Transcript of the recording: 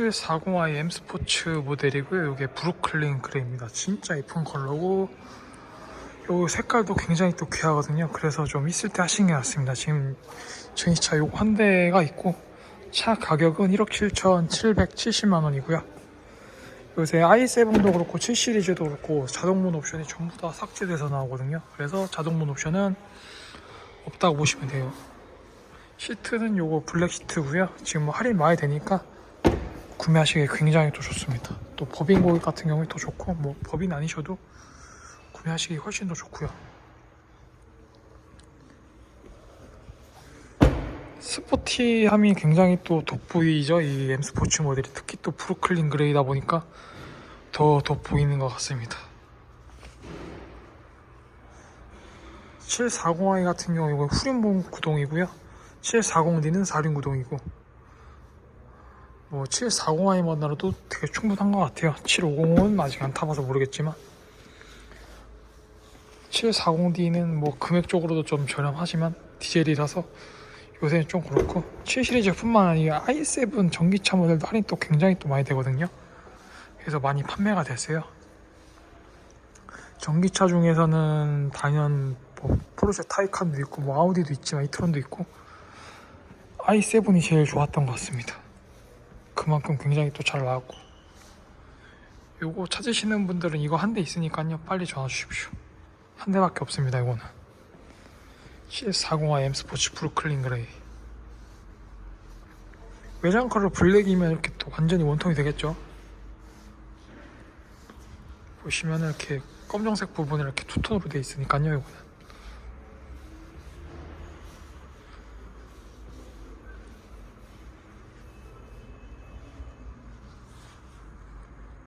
740i M 스포츠 모델이고요. 이게 브루클린 그레이입니다. 진짜 예쁜 컬러고 요 색깔도 굉장히 또 귀하거든요. 그래서 좀 있을 때 하시는 게 낫습니다. 지금 전기차 요거 한 대가 있고 차 가격은 1억 7,770만 원이고요. 요새 i7도 그렇고 7 시리즈도 그렇고 자동문 옵션이 전부 다 삭제돼서 나오거든요. 그래서 자동문 옵션은 없다고 보시면 돼요. 시트는 요거 블랙 시트고요. 지금 뭐 할인 많이 되니까 구매하시기 굉장히 또 좋습니다. 또 법인 고객 같은 경우에 더 좋고 뭐 법인 아니셔도 구매하시기 훨씬 더 좋고요. 스포티함이 굉장히 또 돋보이죠. 이 M 스포츠 모델이 특히 또 브루클린 그레이다 보니까 더 돋보이는 것 같습니다. 740i 같은 경우 이거 후륜봉 구동이고요. 740D는 4륜 구동이고 뭐 740i만으로도 되게 충분한 것 같아요. 750은 아직 안 타봐서 모르겠지만 740D는 뭐 금액적으로도 좀 저렴하지만 디젤이라서 요새는 좀 그렇고 7 시리즈뿐만 아니라 i7 전기차 모델도 할인 또 굉장히 또 많이 되거든요. 그래서 많이 판매가 됐어요. 전기차 중에서는 단연 뭐 포르쉐 타이칸도 있고 뭐 아우디도 있지만 이트론도 있고 i7이 제일 좋았던 것 같습니다. 그만큼 굉장히 또 잘 나왔고. 요거 찾으시는 분들은 이거 한 대 있으니까요. 빨리 전화 주십시오. 한 대밖에 없습니다 이거는. CS40i M 스포츠 브루클린 그레이. 외장 컬러 블랙이면 이렇게 또 완전히 원통이 되겠죠? 보시면은 이렇게 검정색 부분이 이렇게 투톤으로 되어 있으니까요 이거는